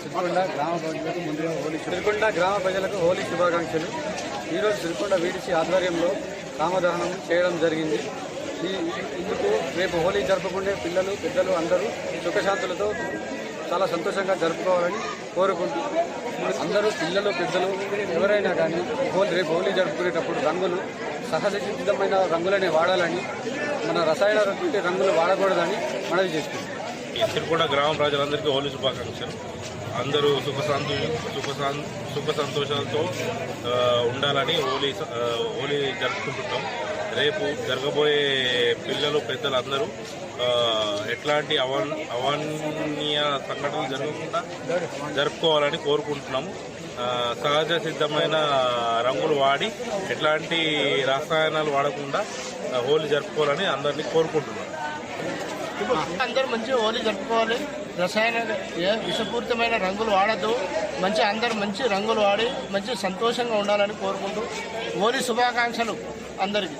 సిరికొండ గ్రామ ప్రజలకు ముందుగా హోలీ సిరికొండ గ్రామ ప్రజలకు హోలీ శుభాకాంక్షలు. ఈరోజు సిరికొండ వీడిసి ఆధ్వర్యంలో కామదహనం చేయడం జరిగింది. ఈ ఇందుకు రేపు హోలీ జరుపుకునే పిల్లలు పెద్దలు అందరూ సుఖశాంతులతో చాలా సంతోషంగా జరుపుకోవాలని కోరుకుంటూ అందరూ పిల్లలు పెద్దలు ఎవరైనా కానీ హోలీ రేపు హోలీ జరుపుకునేటప్పుడు రంగులు సహజ సిద్ధమైన రంగులనే వాడాలని మన రసాయన రంగులు వాడకూడదని మనవి చేస్తుంది ఈ సిరికొండ గ్రామ ప్రజలందరికీ హోలీ శుభాకాంక్షలు. అందరూ సుఖ సంతో సుఖ సుఖ సంతోషాలతో ఉండాలని హోలీ స- హోలీ జరుపుకుంటున్నాం రేపు జరగబోయే పిల్లలు పెద్దలు అందరూ ఎట్లాంటి అవన్ అవాన్య సంఘటనలు జరగకుండా జరుపుకోవాలని కోరుకుంటున్నాము సహజ సిద్ధమైన రంగులు వాడి ఎట్లాంటి రసాయనాలు వాడకుండా హోలీ జరుపుకోవాలని అందరినీ కోరుకుంటున్నాం. అందరూ మంచిగా హోలీ జరుపుకోవాలి. రసాయన విషపూరితమైన రంగులు వాడద్దు. మంచి అందరు మంచి రంగులు వాడి మంచి సంతోషంగా ఉండాలని కోరుకుంటూ హోలీ శుభాకాంక్షలు అందరికీ.